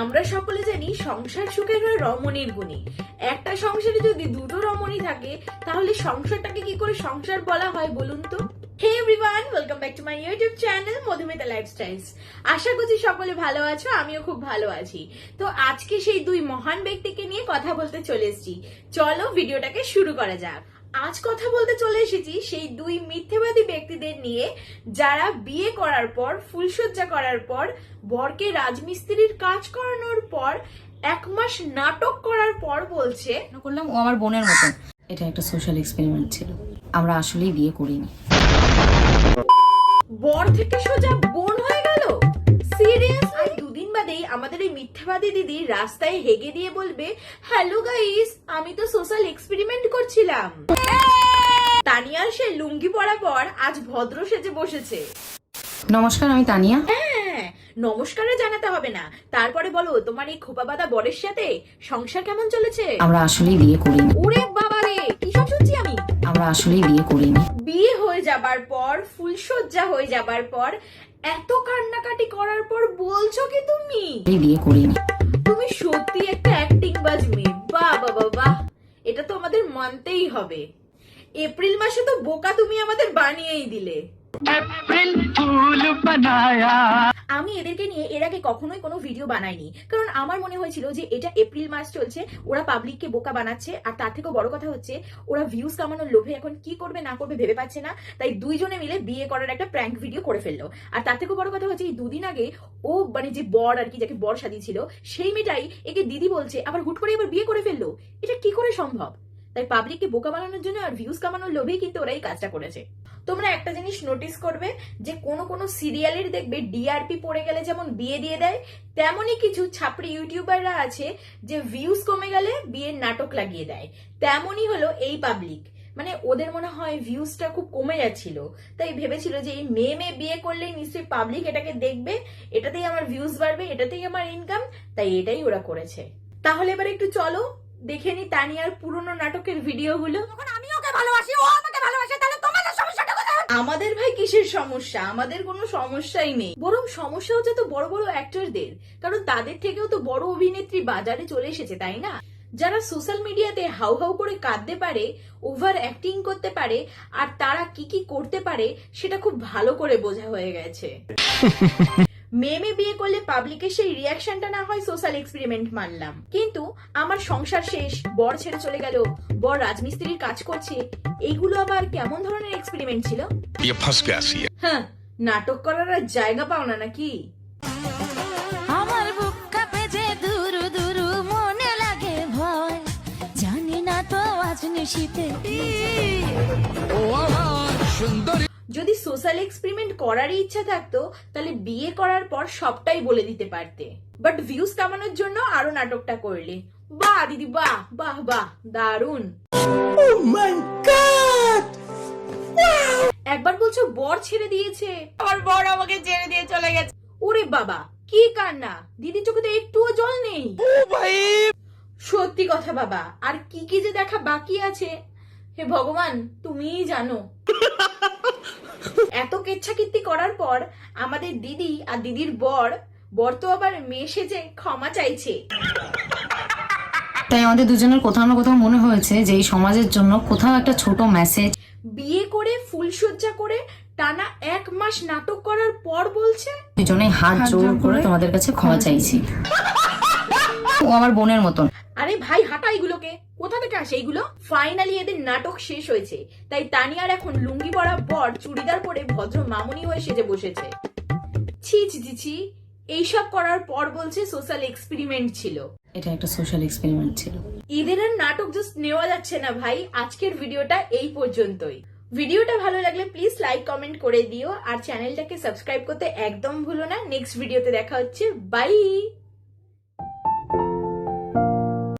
আমরা সকলে জানি সংসার সুখের হয় রমণীর গুণে। একটা সংসারে যদি দুটো রমণী থাকে, তাহলে সংসারটাকে কি করে সংসার বলা হয় বলুন তো? Hey everyone welcome back to my YouTube channel Madhumita lifestyles আশা করছি সকলে ভালো আছো, আমিও খুব ভালো আছি। তো আজকে সেই দুই মহান ব্যক্তিকে নিয়ে কথা বলতে চলে এসেছি। চলো ভিডিওটাকে শুরু করা যাক। আজ কথা বলতে চলে এসেছি সেই দুই মিথ্যেবাদী ব্যক্তিদের নিয়ে যারা বিয়ে করার পর ফুলসজ্জা করার পর বরকে রাজমিস্ত্রির কাজ করানোর পর এক মাস নাটক করার পর বলছে করলাম ও আমার বোনের মতন। এটা একটা সোশ্যাল এক্সপেরিমেন্ট ছিল। আমরা আসলেই বিয়ে করিনি। বর থেকে সোজা বোন হয়ে মিথ্যাবাদী দিদি রাস্তায় হেগে দিয়ে বলবে হ্যালো গাইস আমি তো সোশ্যাল এক্সপেরিমেন্ট করছিলাম। তানিয়ার সে লুঙ্গি পরা পর আজ ভদ্র সেজে বসেছে। নমস্কার আমি তানিয়া। হ্যাঁ নমস্কারও জানাতে হবে না। তারপরে বলো তোমার এই খোপাবাদা বরের সাথে সংসার কেমন চলেছে? আমরা আসলেই বিয়ে করি ওরে বাবা আমরা আসলেই বিয়ে করিনি। বিয়ে হয়ে যাবার পর ফুলসজ্জা হয়ে যাবার পর এত কান্নাকাটি করার পর বলছো কি তুমি? বিয়ে করিনি। তুমি সত্যি একটা অ্যাক্টিং বাজ মেয়ে। বাহ বাবা বাহ। এটা তো আমাদের মানতেই হবে। এপ্রিল মাসে তো বোকা তুমি আমাদের বানিয়েই দিলে। এপ্রিল ফুল বানায়া। আমি এদেরকে নিয়ে এর আগে কখনোই কোনো ভিডিও বানাইনি। কারণ আমার মনে হয়েছিল যে এটা এপ্রিল মাস চলছে, ওরা পাবলিককে বোকা বানাচ্ছে, আর তার থেকেও বড় কথা হচ্ছে, ওরা ভিউজ কামানোর লোভে এখন কি করবে না করবে ভেবে পাচ্ছে না, তাই দুইজনে মিলে বিয়ে করার একটা প্র্যাঙ্ক ভিডিও করে ফেলল। আর তার থেকেও বড় কথা হচ্ছে, এই দুদিন আগে ও মানে যে বর আর কি, যাকে বর সাজিয়েছিল, সেই মেয়েটাই একে দিদি বলছে, আবার হুট করে এবার বিয়ে করে ফেলল। এটা কি করে সম্ভব? তাই পাবলিককে বোকা বানানোর জন্য আর ভিউজ কামানোর লোভেই কিন্তু ওরা এই কাজটা করেছে। তোমরা একটা জিনিস নোটিস করবে যে কোনো কোনো সিরিয়ালের দেখবে ডিআরপি পড়ে গেলে যেমন বিয়ে দিয়ে দেয়, তেমনই কিছু ছাপড়ি ইউটিউবাররা আছে যে ভিউজ কমে গেলে বিয়ের নাটক লাগিয়ে দেয়। তেমনই হলো এই পাবলিক মানে ওদের মনে হয় ভিউজটা খুব কমে যাচ্ছিল। তাই ভেবেছিল যে এই মেয়ে মেয়ে বিয়ে করলেই নিশ্চয়ই পাবলিক এটাকে দেখবে, এটাতেই আমার ভিউজ বাড়বে, এটাতেই আমার ইনকাম তাই এটাই ওরা করেছে। তাহলে এবার একটু চলো দেখে নি তানিয়ার পুরনো নাটকের ভিডিওগুলো। আমি ওকে ভালোবাসি ও আমাকে ভালোবাসে তাহলে তোমাদের সমস্যাটা কোথায় আমাদের ভাই কিসের সমস্যা? আমাদের কোনো সমস্যাই নেই। বরং সমস্যা হচ্ছে তো বড় বড় অ্যাক্টরদের কারণ তাদের থেকেও তো বড় অভিনেত্রী বাজারে চলে এসেছে তাই না? যারা সোশ্যাল মিডিয়াতে হাউ হাউ করে কাঁদতে পারে ওভার অ্যাক্টিং করতে পারে আর তারা কি কি করতে পারে সেটা খুব ভালো করে বোঝা হয়ে গেছে। মেয়ে বিয়ে করলে পাবলিকের সেই রিয়াকশনটা না হয় সোশ্যাল এক্সপেরিমেন্ট মানলাম। কিন্তু আমার সংসার শেষ বর ছেড়ে চলে গেল বর রাজমিস্ত্রির কাজ করছে এইগুলো আবার কেমন ধরনের এক্সপেরিমেন্ট ছিল? হ্যাঁ নাটক করার আর জায়গা পাও না নাকি? আমার বুক কাঁপে যে দুরু দুরু মনে লাগে ভয়। জানি না তো আজ নিশিতে ও আমার সুন্দরী যদি সোশ্যাল এক্সপেরিমেন্ট করারই ইচ্ছা থাকতো তাহলে বিয়ে করার পর সবটাই বলে দিতে পারতে। বাট ভিউজ কামানোর জন্য আরও নাটকটা করলে। বাহ দিদি বাহ বাহ বাহ দারুণ একবার বলছো বর ছেড়ে দিয়েছে। আমার বড় আমাকে ছেড়ে দিয়ে চলে গেছে। ওরে বাবা কি কান্না। দিদির চোখে তো একটুও জল নেই। সত্যি কথা বাবা আর কি কি যে দেখা বাকি আছে হে ভগবান তুমিই জানো। এত কেচ্ছাকীর্তি করার পর আমাদের দিদি আর দিদির বর বর তো আবার মেয়ে সেজে ক্ষমা চাইছে। তাই আমাদের দুজনের কোথাও না কোথাও মনে হয়েছে যে এই সমাজের জন্য কোথাও একটা ছোট মেসেজ বিয়ে করে ফুলসজ্জা করে টানা এক মাস নাটক করার পর বলছে দুজনে হাত জোর করে তোমাদের কাছে ক্ষমা চাইছি। ও আমার বোনের মতন। আরে ভাই হাঁটা এগুলোকে। কোথা থেকে আসে এইগুলো? ফাইনালি এদের নাটক শেষ হয়েছে। তাই তানিয়ার এখন লুঙ্গি পরা বর চুড়িদার পরে ভদ্র মামুনি হয়ে সেজে বসেছে। ছি ছি ছি ছি। এইসব করার পর বলছে সোশ্যাল এক্সপেরিমেন্ট ছিল। এটা একটা সোশ্যাল এক্সপেরিমেন্ট ছিল। এদের আর নাটক জাস্ট নেওয়া যাচ্ছে না ভাই। আজকের ভিডিওটা এই পর্যন্তই। ভিডিওটা ভালো লাগলে প্লিজ লাইক কমেন্ট করে দিও। আর চ্যানেলটাকে সাবস্ক্রাইব করতে একদম ভুলো না। নেক্সট ভিডিওতে দেখা হচ্ছে। বাই